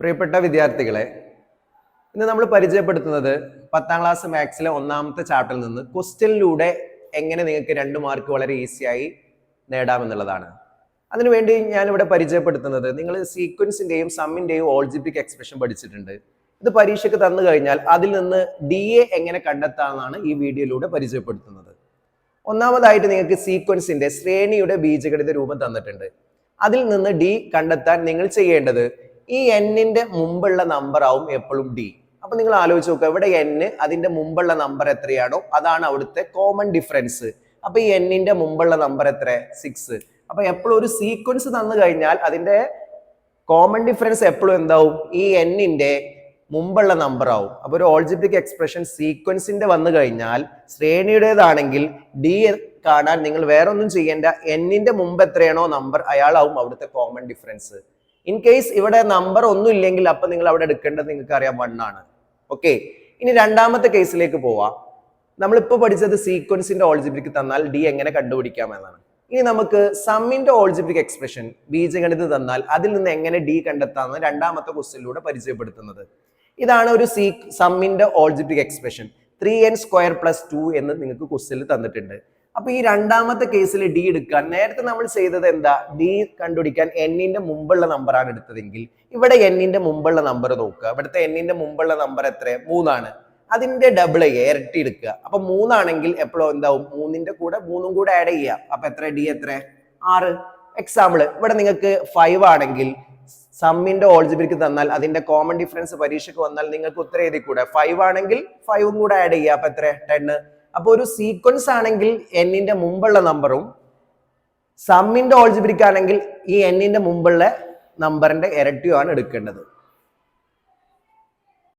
പ്രിയപ്പെട്ട വിദ്യാർത്ഥികളെ ഇന്ന് നമ്മൾ പരിചയപ്പെടുത്തുന്നത് പത്താം ക്ലാസ് മാത്സിലെ ഒന്നാമത്തെ ചാപ്റ്ററിൽ നിന്ന് ക്വസ്റ്റ്യനിലൂടെ എങ്ങനെ നിങ്ങൾക്ക് രണ്ട് മാർക്ക് വളരെ ഈസിയായി നേടാമെന്നുള്ളതാണ്. അതിനുവേണ്ടി ഞാനിവിടെ പരിചയപ്പെടുത്തുന്നത് നിങ്ങൾ സീക്വൻസിന്റെയും സമ്മിന്റെയും ഓൾജിപ്പിക് എക്സ്പ്രഷൻ പഠിച്ചിട്ടുണ്ട്. ഇത് പരീക്ഷയ്ക്ക് തന്നു കഴിഞ്ഞാൽ അതിൽ നിന്ന് ഡി എ എങ്ങനെ കണ്ടെത്താമെന്നാണ് ഈ വീഡിയോയിലൂടെ പരിചയപ്പെടുത്തുന്നത്. ഒന്നാമതായിട്ട് നിങ്ങൾക്ക് സീക്വൻസിന്റെ ശ്രേണിയുടെ ബീജഗണിത രൂപം തന്നിട്ടുണ്ട്. അതിൽ നിന്ന് ഡി കണ്ടെത്താൻ നിങ്ങൾ ചെയ്യേണ്ടത് ഈ എന്നിന്റെ മുമ്പുള്ള നമ്പർ ആവും എപ്പോഴും ഡി അപ്പൊ നിങ്ങൾ ആലോചിച്ച് നോക്കുക ഇവിടെ n അതിന്റെ മുമ്പുള്ള നമ്പർ എത്രയാണോ അതാണ് അവിടുത്തെ കോമൺ ഡിഫറൻസ് അപ്പൊ ഈ എന്നിന്റെ മുമ്പുള്ള നമ്പർ എത്ര സിക്സ് അപ്പൊ എപ്പോഴും ഒരു സീക്വൻസ് തന്നു കഴിഞ്ഞാൽ അതിന്റെ കോമൺ ഡിഫറൻസ് എപ്പോഴും എന്താവും? ഈ എന്നിന്റെ മുമ്പുള്ള നമ്പർ ആവും. അപ്പൊ ഒരു ഓൾജിബ്രിക് എക്സ്പ്രഷൻ സീക്വൻസിന്റെ വന്നു കഴിഞ്ഞാൽ ശ്രേണിയുടേതാണെങ്കിൽ ഡി കാണാൻ നിങ്ങൾ വേറൊന്നും ചെയ്യേണ്ട എന്നിന്റെ മുമ്പ് എത്രയാണോ നമ്പർ അയാളാവും അവിടുത്തെ കോമൺ ഡിഫറൻസ് ഇൻ കേസ് ഇവിടെ നമ്പർ ഒന്നും ഇല്ലെങ്കിൽ അപ്പൊ നിങ്ങൾ അവിടെ എടുക്കേണ്ടത് നിങ്ങൾക്ക് അറിയാം വൺ ആണ്. ഓക്കെ ഇനി രണ്ടാമത്തെ കേസിലേക്ക് പോവാം. നമ്മളിപ്പോ പഠിച്ചത് സീക്വൻസിന്റെ ഓൾജിബ്രിക്ക് തന്നാൽ ഡി എങ്ങനെ കണ്ടുപിടിക്കാം എന്നാണ് ഇനി നമുക്ക് സമ്മിന്റെ ഓൾജിബ്രിക് എക്സ്പ്രഷൻ ബീജഗണിത് തന്നാൽ അതിൽ നിന്ന് എങ്ങനെ ഡി കണ്ടെത്താമെന്ന് രണ്ടാമത്തെ ക്വസ്റ്റ്യനിലൂടെ പരിചയപ്പെടുത്തുന്നത്. ഇതാണ് ഒരു സീ സമ്മിന്റെ algebraic expression three N square plus two എന്ന് നിങ്ങൾക്ക് ക്വസ്റ്റ്യനിൽ തന്നിട്ടുണ്ട്. അപ്പൊ ഈ രണ്ടാമത്തെ കേസിൽ ഡി എടുക്കാൻ നേരത്തെ നമ്മൾ ചെയ്തത് എന്താ? ഡി കണ്ടുപിടിക്കാൻ എന്നിന്റെ മുമ്പുള്ള നമ്പറാണ് എടുത്തതെങ്കിൽ ഇവിടെ എന്നിന്റെ മുമ്പുള്ള നമ്പർ നോക്കുക. ഇവിടുത്തെ എന്നിന്റെ മുമ്പുള്ള നമ്പർ എത്ര മൂന്നാണ്. അതിന്റെ ഡബിൾ ഇരട്ടി എടുക്കുക. അപ്പൊ മൂന്നാണെങ്കിൽ എപ്പോഴും എന്താവും? മൂന്നിന്റെ കൂടെ മൂന്നും കൂടെ ആഡ് ചെയ്യാം അപ്പൊ എത്ര ഡി എത്ര ആറ്. എക്സാമ്പിൾ ഇവിടെ നിങ്ങൾക്ക് ഫൈവ് ആണെങ്കിൽ സമ്മിന്റെ ഓൾജിബിക്ക് തന്നാൽ അതിന്റെ കോമൺ ഡിഫറൻസ് പരീക്ഷയ്ക്ക് വന്നാൽ നിങ്ങൾക്ക് ഉത്തരം എഴുതി കൂടെ. ഫൈവ് ആണെങ്കിൽ ഫൈവും കൂടെ ആഡ് ചെയ്യുക. അപ്പൊ എത്ര ടെൻ അപ്പൊ ഒരു സീക്വൻസ് ആണെങ്കിൽ എന്നിന്റെ മുമ്പുള്ള നമ്പറും സമ്മിന്റെ ഓൾജിബ്രിക് ആണെങ്കിൽ ഈ എന്നിന്റെ മുമ്പുള്ള നമ്പറിന്റെ ഇരട്ടിയുമാണ് എടുക്കേണ്ടത്.